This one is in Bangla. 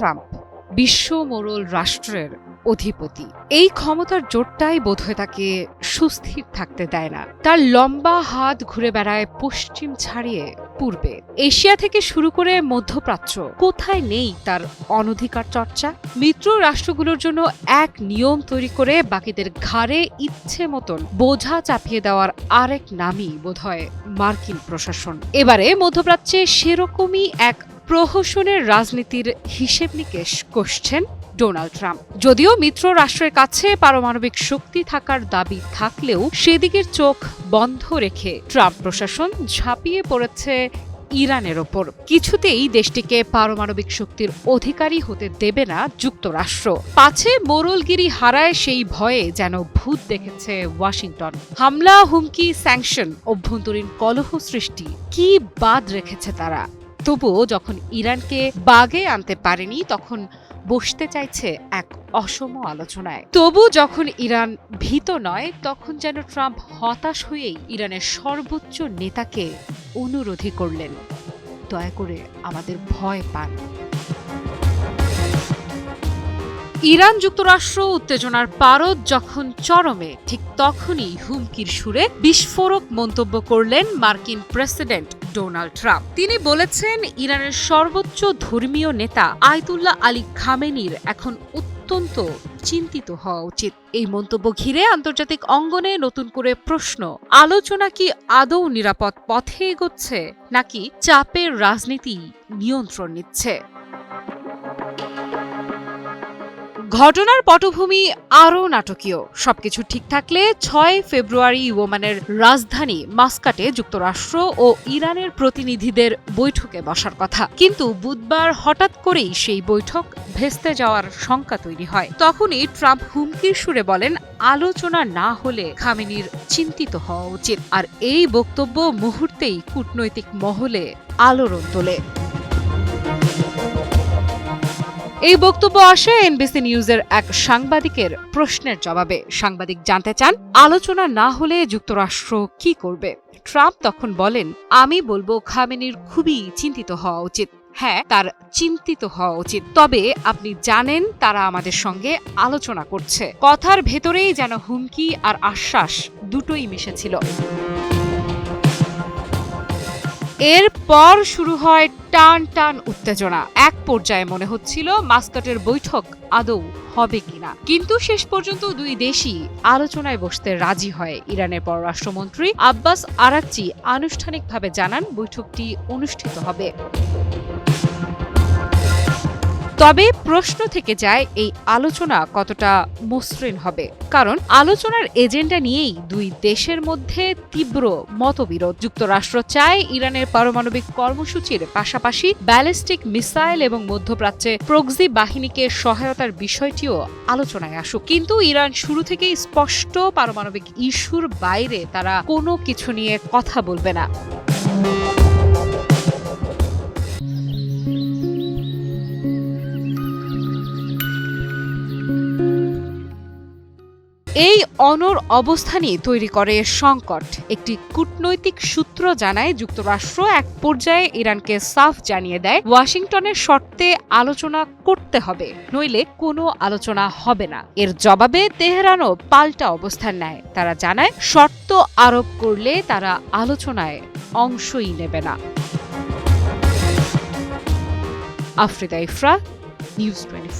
ট্রাম্প বিশ্ব মোরল রাষ্ট্রের অধিপতি। এই ক্ষমতার জোরটাই বোধহয় তাকে সুস্থির থাকতে দেয় না। তার লম্বা হাত ঘুরে বেড়ায় পশ্চিম ছাড়িয়ে পূর্বে। এশিয়া থেকে শুরু করে মধ্যপ্রাচ্য। কোথায় নেই তার অনধিকার চর্চা? মিত্র রাষ্ট্রগুলোর জন্য এক নিয়ম তৈরি করে বাকিদের ঘাড়ে ইচ্ছে মতন বোঝা চাপিয়ে দেওয়ার আরেক নামই বোধহয় মার্কিন প্রশাসন। এবারে মধ্যপ্রাচ্যে সেরকমই এক প্রহসনের রাজনীতির হিসেব নিকেশ কষছেন ডোনাল্ড ট্রাম্প। যদিও মিত্র রাষ্ট্রের কাছে পারমাণবিক শক্তি থাকার দাবি থাকলেও সেদিকের চোখ বন্ধ রেখে ট্রাম্প প্রশাসন ঝাঁপিয়ে পড়েছে ইরানের ওপর। কিছুতেই দেশটিকে পারমাণবিক শক্তির অধিকারী হতে দেবে না যুক্তরাষ্ট্র। পাছে মোরলগিরি হারায় সেই ভয়ে যেন ভূত দেখেছে ওয়াশিংটন। হামলা, হুমকি, স্যাংশন, অভ্যন্তরীণ কলহ সৃষ্টি কি বাদ রেখেছে তারা? তবুও যখন ইরানকে বাগে আনতে পারেনি, তখন বসতে চাইছে এক অসম আলোচনায়। তবু যখন ইরান ভীত নয়, তখন যেন ট্রাম্প হতাশ হয়েই ইরানের সর্বোচ্চ নেতাকে অনুরোধী করলেন। দয়া করে আমাদের ভয় পান। ইরান যুক্তরাষ্ট্র উত্তেজনার পারদ যখন চরমে, ঠিক তখনই হুমকির সুরে বিস্ফোরক মন্তব্য করলেন মার্কিন প্রেসিডেন্ট ডোনাল্ড ট্রাম্প। তিনি বলেছেন, ইরানের সর্বোচ্চ ধর্মীয় নেতা আয়তুল্লাহ আলী খামেনির এখন অত্যন্ত চিন্তিত হওয়া উচিত। এই মন্তব্য ঘিরে আন্তর্জাতিক অঙ্গনে নতুন করে প্রশ্ন, আলোচনা কি আদৌ নিরাপদ পথে এগোচ্ছে, নাকি চাপের রাজনীতি নিয়ন্ত্রণ নিচ্ছে? ঘটনার পটভূমি আরও নাটকীয়। সবকিছু ঠিক থাকলে ছয় ফেব্রুয়ারি ওমানের রাজধানী মাস্কাটে যুক্তরাষ্ট্র ও ইরানের প্রতিনিধিদের বৈঠকে বসার কথা। কিন্তু বুধবার হঠাৎ করেই সেই বৈঠক ভেস্তে যাওয়ার শঙ্কা তৈরি হয়। তখনই ট্রাম্প হুমকির সুরে বলেন, আলোচনা না হলে খামেনির চিন্তিত হওয়া উচিত। আর এই বক্তব্য মুহূর্তেই কূটনৈতিক মহলে আলোড়ন তোলে। এই বক্তব্য আসে এনবিসি নিউজের এক সাংবাদিকের প্রশ্নের জবাবে। সাংবাদিক জানতে চান, আলোচনা না হলে যুক্তরাষ্ট্র কি করবে? ট্রাম্প তখন বলেন, আমি বলব খামেনির খুবই চিন্তিত হওয়া উচিত। হ্যাঁ তার চিন্তিত হওয়া উচিত। তবে আপনি জানেন, তারা আমাদের সঙ্গে আলোচনা করছে। কথার ভেতরেই যেন হুমকি আর আশ্বাস দুটোই মিশেছিল। এরপর শুরু হয় টান টান উত্তেজনা। এক পর্যায়ে মনে হচ্ছিল মাস্কাটের বৈঠক আদৌ হবে কিনা। কিন্তু শেষ পর্যন্ত দুই দেশই আলোচনায় বসতে রাজি হয়। ইরানের পররাষ্ট্রমন্ত্রী আব্বাস আরাকচি আনুষ্ঠানিকভাবে জানান বৈঠকটি অনুষ্ঠিত হবে। তবে প্রশ্ন থেকে যায় এই আলোচনা কতটা মসৃণ হবে। কারণ আলোচনার এজেন্ডা নিয়েই দুই দেশের মধ্যে তীব্র মতবিরোধ। যুক্তরাষ্ট্র চায় ইরানের পারমাণবিক কর্মসূচির পাশাপাশি ব্যালিস্টিক মিসাইল এবং মধ্যপ্রাচ্যে প্রক্সি বাহিনীকে সহায়তার বিষয়টিও আলোচনায় আসুক। কিন্তু ইরান শুরু থেকেই স্পষ্ট পারমাণবিক ইস্যুর বাইরে তারা কোনো কিছু নিয়ে কথা বলবে না। এই অনর অবস্থানই তৈরি করে সংকট। একটি কূটনৈতিক সূত্র জানায়, যুক্তরাষ্ট্র এক পর্যায়ে ইরানকে সাফ জানিয়ে দেয়, ওয়াশিংটনের শর্তে আলোচনা করতে হবে, নইলে কোনো আলোচনা হবে না। এর জবাবে তেহরানও পাল্টা অবস্থান নেয়। তারা জানায়, শর্ত আরোপ করলে তারা আলোচনায় অংশই নেবে না। Afrida Ifra news twenty